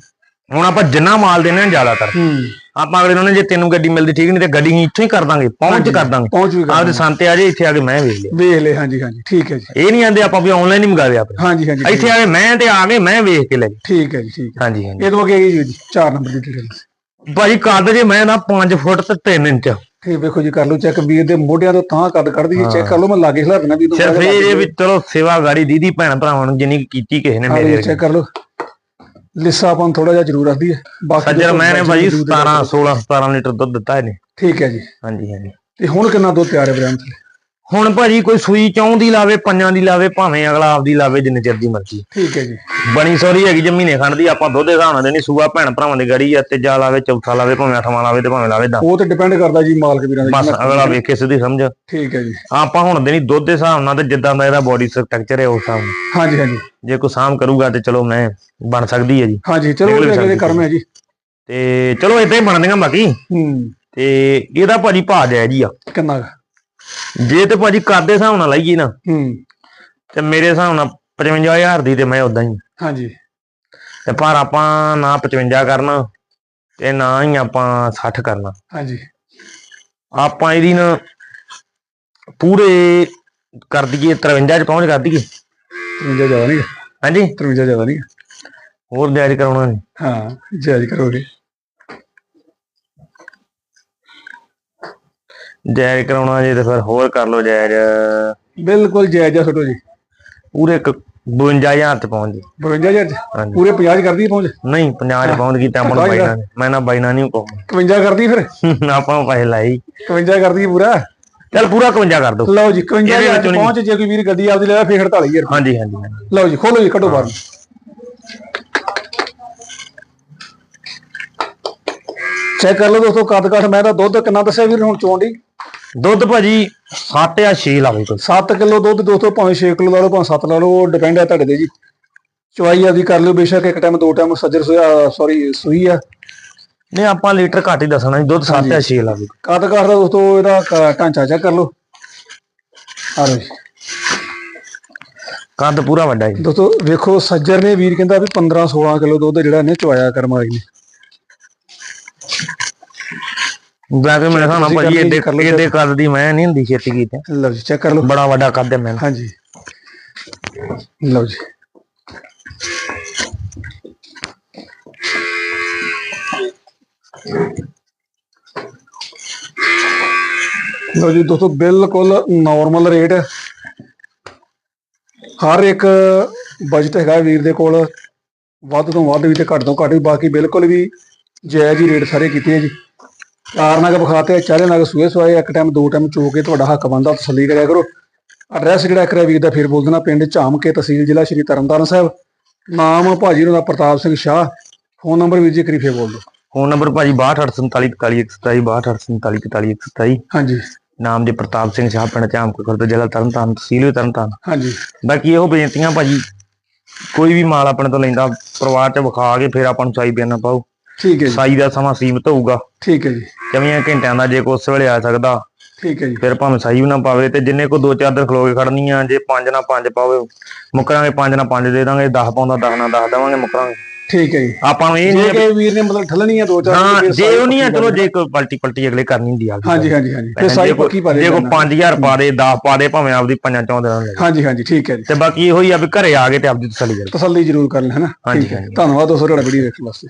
ਹੁਣ ਆਪਾਂ ਜਿੰਨਾ ਮਾਲ ਦੇਣੇ ਆ ਜ਼ਿਆਦਾਤਰ। ਹੂੰ। ਆਪਾਂ ਅਗਲੇ ਨੂੰ ਜੇ ਤੈਨੂੰ ਗੱਡੀ ਮਿਲਦੀ ਠੀਕ ਨਹੀਂ ਤੇ ਗੱਡੀ ਇੱਥੋਂ ਹੀ ਕਰ ਦਾਂਗੇ ਪਹੁੰਚ ਕਰ ਦਾਂਗੇ। ਪਹੁੰਚ ਵੀ ਕਰ ਆਪਦੇ ਸੰਤੇ ਆ ਜੇ ਇੱਥੇ ਆ ਕੇ ਮੈਂ ਵੇਖ ਲਿਆ। ਵੇਖ ਲੈ ਹਾਂਜੀ ਹਾਂਜੀ ਠੀਕ ਹੈ ਜੀ। ਇਹ ਨਹੀਂ ਆਂਦੇ ਆਪਾਂ ਵੀ ਆਨਲਾਈਨ ਹੀ ਮੰਗਾਵੇ ਆਪਣੇ। ਹਾਂਜੀ ਹਾਂਜੀ ਇੱਥੇ ਆ ਕੇ ਮੈਂ ਤੇ ਆ ਕੇ ਮੈਂ ਵੇਖ ਕੇ ਲੈ ਜੀ ਠੀਕ ਹੈ ਜੀ ਠੀਕ ਹਾਂਜੀ ਹਾਂਜੀ। ਇਹ ਤੋਂ ਅੱਗੇ ਹੈਗੀ ਜੀ? 4 ਨੰਬਰ ਦੀ ਡਿਟੇਲ ਭਾਜੀ ਕੱਦ ਜੇ ਮੈਂ ਨਾ 5 ਫੁੱਟ ਤੇ 3 ਇੰਚ ਠੀਕ ਵੇਖੋ ਜੀ ਕਰ ਲਓ ਚੈੱਕ ਵੀਰ ਦੇ ਮੋਢਿਆਂ ਤੋਂ ਤਾਂ ਕੱਦ ਕੱਢਦੀ ਹੈ ਚੈੱਕ ਕਰ ਲਓ ਮੈਂ ਲਾਗੇ ਦੇਣਾ ਵੀ ਸਿਰਫ ਇਹ ਜੇ ਵੀ ਚਲੋ ਸੇਵਾ ਗਾੜੀ ਦੀਦੀ ਭੈਣ ਭਰਾਵਾਂ ਨੂੰ ਜਿੰਨੀ ਕੀਤੀ ਕਿਸੇ ਨੇ ਮੇਰੇ ਚੈੱਕ ਕਰ ਲਓ। ਲਿੱਸਾ ਆਪਾਂ ਥੋੜਾ ਜਿਹਾ ਜ਼ਰੂਰ ਰੱਖਦੀ ਹੈ। ਸੱਜਰ ਮੈਂ ਨੇ ਭਾਜੀ ਦੁੱਧ ਦੇ 17 16 17 ਲੀਟਰ ਦੁੱਧ ਦਿੱਤਾ ਇਹਨੇ। ਠੀਕ ਹੈ ਜੀ। ਹਾਂਜੀ ਹਾਂਜੀ। ਤੇ ਹੁਣ ਕਿੰਨਾ ਦੁੱਧ ਤਿਆਰ ਹੈ ਬ੍ਰਾਹਮ ਥਲੇ ਹੁਣ ਭਾਜੀ ਕੋਈ ਸੂਈ ਚੌਂ ਦੀ ਲਾਵੇ ਪੰਜਾਂ ਦੀ ਲਾਵੇ ਭਾਵੇਂ ਅਗਲਾ ਆਪਦੀ ਲਾਵੇ ਜਿੰਨੇ ਚਿਰ ਦੀ ਮਰਜ਼ੀ। ਠੀਕ ਹੈ ਜੀ। ਬਣੀ ਸੋਰੀ ਹੈਗੀ ਜੇ ਮਹੀਨੇ ਖੰਡ ਦੀ ਆਪਾਂ ਦੁੱਧ ਦੇ ਹਿਸਾਬ ਨਾਲ ਦੇਣੀ ਸੂਆ ਭੈਣ ਭਰਾਵਾਂ ਦੀ ਗੜੀ ਆ ਤੀਜਾ ਲਾਵੇ ਚੌਥਾ ਲਾਵੇ ਭਾਵੇਂ ਅੱਠਵਾਂ ਲਾਵੇ ਤੇ ਭਾਵੇਂ ਲਾਵੇ ਦਸ। ਉਹ ਤੇ ਡਿਪੈਂਡ ਕਰਦਾ ਜੀ ਮਾਲਕ ਵੀਰਾਂ ਦੇ ਬਸ ਅਗਲਾ ਵੇਖੇ ਸਿੱਧੀ ਸਮਝ। ਠੀਕ ਹੈ ਜੀ। ਆਪਾਂ ਹੁਣ ਦੇਣੀ ਦੁੱਧ ਦੇ ਹਿਸਾਬ ਨਾਲ ਤੇ ਜਿੱਦਾਂ ਦਾ ਇਹਦਾ ਬੋਡੀ ਸਟਰਕਚਰ ਹੈ ਉਸ ਹਿਸਾਬ ਨਾਲ। ਹਾਂਜੀ ਹਾਂਜੀ। ਜੇ ਕੋਈ ਸਾਮ ਕਰੂਗਾ ਤੇ ਚਲੋ ਮੈਂ ਬਣ ਸਕਦੀ ਹੈ ਜੀ। ਹਾਂਜੀ ਚਲੋ ਸਕਦੀ ਕਰਮ ਹੈ ਜੀ। ਤੇ ਚਲੋ ਇਦਾਂ ਹੀ ਬਣਦੀਆਂ ਬਾਕੀ। ਹੂੰ। ਤੇ ਇਹਦਾ ਭਾਜੀ ਜਾਇਜ਼ ਹੀ ਆ। ਕਿੰਨਾ? ਜੇ ਤੇ ਭਾਜੀ ਕਰਦੇ ਹਿਸਾਬ ਨਾਲ ਲਾਈਏ ਨਾ ਹੂੰ। ਤੇ ਮੇਰੇ ਹਿਸਾਬ ਨਾਲ 55000 ਦੀ ਤੇ ਮੈਂ ਉਦਾਂ ਹੀ। ਹਾਂਜੀ। ਤੇ ਪਰ ਆਪਾਂ ਨਾ 55 ਕਰਨਾ ਤੇ ਨਾ ਹੀ ਆਪਾਂ 60 ਕਰਨਾ। ਹਾਂਜੀ। ਆਪਾਂ ਇਹਦੀ ਨਾ ਪੂਰੇ ਕਰ ਦਈਏ 53 ਚ ਪਹੁੰਚ ਕਰ ਦਈਏ। 53 ਜ਼ਿਆਦਾ ਨਹੀਂ। ਹਾਂਜੀ। 53 ਜ਼ਿਆਦਾ ਨਹੀਂ। ਹੋਰ ਜਾਇਜ਼ ਕਰਾਉਣਾ ਨਹੀਂ। ਹਾਂ ਜਾਇਜ਼ ਕਰੋਗੇ। ਜਾਇਜ਼ ਕਰਾਉਣਾ ਜੇ ਤੇ ਫਿਰ ਹੋਰ ਕਰ ਲਓ ਜਾਇਜ਼। ਬਿਲਕੁਲ ਜਾਇਜ਼ ਆ ਛੋਟੋ ਜੀ। ਪੂਰੇ ਇੱਕ 52000 ਤੇ ਪਹੁੰਚ ਜੀ 52000 ਚ? ਹਾਂਜੀ। ਪੂਰੇ 50 ਚ ਕਰਦੀ ਪਹੁੰਚ? ਨਹੀਂ 50 ਚ ਪਹੁੰਚ ਗਈ ਤਾਂ ਆਪਾਂ ਨੂੰ ਬਾਈਨਾ ਮੈਂ ਨਾ ਬਾਈਨਾ ਨਹੀਂ ਕਹੂੰ 51 ਕਰਦੀ ਫਿਰ? [laughs] ਆਪਾਂ ਪੈਸੇ ਲਾਈ 51 ਕਰਦੀ ਪੂਰਾ? ਚੱਲ ਪੂਰਾ 51 ਕਰ ਦਿਓ। ਲਓ ਜੀ 51 ਇਹਦੇ ਹਜ਼ਾਰ ਵਿੱਚੋਂ ਚ ਨਹੀਂ- ਪਹੁੰਚ ਜੇ ਕੋਈ ਵੀਰ ਗੱਡੀ ਆਪਦੀ ਲੈ ਫੇਰ 48000 ਹਾਂਜੀ ਹਾਂਜੀ ਹਾਂਜੀ। ਲਓ ਜੀ ਖੋਲੋ ਜੀ ਕੱਢੋ ਬਾਹਰ। ਚੈੱਕ ਕਰ ਲਓ ਦੋਸਤੋ ਕੱਦ ਕੱਠ ਮੈਂ ਤਾਂ ਦੁੱਧ ਕਿੰਨਾ ਦੱਸਿਆ ਵੀਰ ਹੁਣ ਚੋਣ ਦੀ? ਦੁੱਧ ਭਾਜੀ 7 ਜਾਂ 6 ਲਾਵੇ ਕੋਈ 7 ਕਿਲੋ ਦੁੱਧ ਦੋਸਤੋ ਭਾਵੇਂ 6 ਕਿਲੋ ਲਾ ਲਓ ਭਾਵੇਂ 7 ਲਾ ਲਓ ਉਹ ਡਿਪੈਂਡ ਹੈ ਤੁਹਾਡੇ ਤੇ ਜੀ। ਚੁਆਈ ਆਦੀ ਕਰ ਲਿਓ ਬੇਸ਼ੱਕ ਇੱਕ ਟਾਈਮ ਦੋ ਟਾਈਮ ਸੱਜਰ ਸੋਇਆ ਸੌਰੀ ਸੂਈ ਆ। ਨਹੀਂ ਆਪਾਂ ਲੀਟਰ ਘੱਟ ਹੀ ਦੱਸਣਾ ਜੀ ਦੁੱਧ 7 ਜਾਂ 6 ਲਾਵੇ ਕੱਦ ਕੱਠ ਦਾ ਦੋਸਤੋ ਇਹਦਾ ਢਾਂਚਾ ਚੈੱਕ ਕਰ ਲਓ। ਆ ਲਓ ਜੀ। ਕੱਦ ਪੂਰਾ ਵੱਡਾ ਜੀ। ਦੋਸਤੋ ਵੇਖੋ ਸੱਜਰ ਨੇ ਵੀਰ ਕਹਿੰਦਾ ਵੀ 15 16 ਕਿਲੋ ਦੁੱਧ ਜਿਹੜਾ ਇਹਨੇ ਚੁਆਇਆ ਕਰਮ ਵਾਲੀ ਨੇ। ਜਾ ਕੇ ਮੇਰੇ ਹਿਸਾਬ ਨਾਲ ਭਾਜੀ ਲਓ ਏਡੇ ਕੱਦ ਦੀ ਮੈਂ ਨਹੀਂ ਹੁੰਦੀ ਛੇਤੀ ਕੀਤੇ ਲਓ ਜੀ ਚੈੱਕ ਕਰ ਲਓ। ਬੜਾ ਵੱਡਾ ਕੱਦ ਹੈ ਮੈਂ ਹਾਂਜੀ। ਲਓ ਜੀ। ਲਓ ਜੀ ਦੋਸਤੋ ਬਿਲਕੁਲ ਨਾਰਮਲ ਰੇਟ ਹਰ ਇੱਕ ਬਜਟ ਹੈਗਾ ਵੀਰ ਦੇ ਕੋਲ। ਵੱਧ ਤੋਂ ਵੱਧ ਵੀ ਤੇ ਘੱਟ ਤੋਂ ਘੱਟ ਵੀ ਬਾਕੀ ਬਿਲਕੁਲ ਵੀ ਜਾਇਜ਼ ਹੀ ਰੇਟ ਸਾਰੇ ਕੀਤੇ ਆ ਜੀ। ਚਾਰ ਨਗ ਵਿਖਾਤੇ ਚਾਰੇ ਨਗ ਸੂਏ ਸਵਾਏ ਇੱਕ ਟਾਈਮ ਦੋ ਟਾਈਮ ਚੋ ਕੇ ਤੁਹਾਡਾ ਹੱਕ ਬਣਦਾ ਤਸੱਲੀ ਕਰਿਆ ਕਰੋ। ਐਡਰੈਸ ਜਿਹੜਾ ਇੱਕ ਵਾਰ ਦਾ ਫਿਰ ਬੋਲ ਦੇਣਾ ਪਿੰਡ ਝਾਮਕੇ ਤਹਿਸੀਲ ਜ਼ਿਲ੍ਹਾ ਸ਼੍ਰੀ ਤਰਨਤਾਰਨ ਸਾਹਿਬ। ਨਾਮ ਭਾਜੀ ਦਾ ਪ੍ਰਤਾਪ ਸਿੰਘ ਸ਼ਾਹ। ਫੋਨ ਨੰਬਰ ਵੀਰ ਜੀ ਕਰੀ ਫੇਰ ਬੋਲ ਦਿਓ। ਫੋਨ ਨੰਬਰ ਭਾਜੀ 6247414127 6247414127 ਹਾਂਜੀ। ਨਾਮ ਦੇ ਪ੍ਰਤਾਪ ਸਿੰਘ ਸ਼ਾਹ ਪਿੰਡ ਚਾਮਕੋ ਖੁਰਦ ਜ਼ਿਲ੍ਹਾ ਤਰਨਤਾਰਨ ਤਹਿਸੀਲ ਤਰਨਤਾਰਨ। ਹਾਂਜੀ। ਬਾਕੀ ਇਹੋ ਬੇਨਤੀਆਂ ਭਾਜੀ ਕੋਈ ਵੀ ਮਾਲ ਆਪਣੇ ਤੋਂ ਲੈਂਦਾ ਪਰਿਵਾਰ ਚ ਵਿਖਾ ਕੇ ਫਿਰ ਆਪਾਂ ਨੂੰ ਸਾਈ ਬਿਆਨਾ ਪਾਓ। ਠੀਕ ਹੈ ਜੀ। ਸਾਈ ਦਾ ਸਮਾਂ ਸੀਮਿਤ ਹੋਊਗਾ। ਠੀਕ ਹੈ ਜੀ। ਚੌਵੀਆਂ ਘੰਟਿਆਂ ਦਾ ਜੇ ਕੋ ਉਸ ਵੇਲੇ ਆ ਸਕਦਾ ਠੀਕ ਹੈ ਜੀ। ਫਿਰ ਭਾਵੇਂ ਸਹੀ ਵੀ ਨਾ ਪਾਵੇ ਤੇ ਜਿੰਨੇ ਕੋ ਦੋ ਚਾਰ ਦਿਨ ਖਲੋ ਕੇ ਖੜਨੀ ਆ ਜੇ ਪੰਜ ਨਾਲ ਪੰਜ ਪਾਵੇ ਮੁਕਰਾਂਗੇ ਪੰਜ ਨਾਲ ਪੰਜ ਦੇ ਦਾਂਗੇ 10 ਪਾਉਂਦਾ 10 ਨਾਲ 10 ਦੇਵਾਂਗੇ ਮੁਕਰਾਂਗੇ। ਠੀਕ ਹੈ ਜੀ। ਆਪਾਂ ਨੂੰ ਇਹ ਨਹੀਂ ਕਿ ਵੀਰ ਨੇ ਮਤਲਬ ਠੱਲਣੀ ਆ ਦੋ ਚਾਰ ਹਾਂ ਫਿਰ ਜੇ ਸਾਈ ਉਹ ਨਹੀਂ ਆ ਚਲੋ ਜੇ ਕੋਈ ਪਲਟੀ ਪਲਟੀ ਅਗਲੇ ਕਰਨੀ ਹੁੰਦੀ ਆ ਹਾਂਜੀ ਹਾਂਜੀ ਹਾਂਜੀ। ਫਿਰ ਸਾਈ ਪੱਕੀ ਪਾ ਦੇ ਜੇ ਕੋ 5000 ਪਾ ਦੇ 10 ਪਾ ਦੇ ਭਾਵੇਂ ਆਪਦੀ ਪੰਜਾਂ ਚੌਂ ਦੇ। ਨਾਲ ਲੈ ਹਾਂਜੀ ਹਾਂਜੀ ਠੀਕ ਹੈ ਜੀ। ਤੇ ਬਾਕੀ ਇਹੋ ਹੀ ਆ ਵੀ ਘਰੇ ਆ ਕੇ ਤੇ ਆਪਦੀ ਤਸੱਲੀ ਕਰੋ। ਤਸੱਲੀ ਜ਼ਰੂਰ ਕਰ ਲੈਣਾ ਹੈ ਨਾ? ਹਾਂਜੀ, ਠੀਕ ਹੈ। ਹਾਂਜੀ। ਧੰਨਵਾਦ ਦੋਸਤੋ ਤੁਹਾਡਾ ਵੀਡੀਓ ਦੇਖਣ ਵਾਸਤੇ।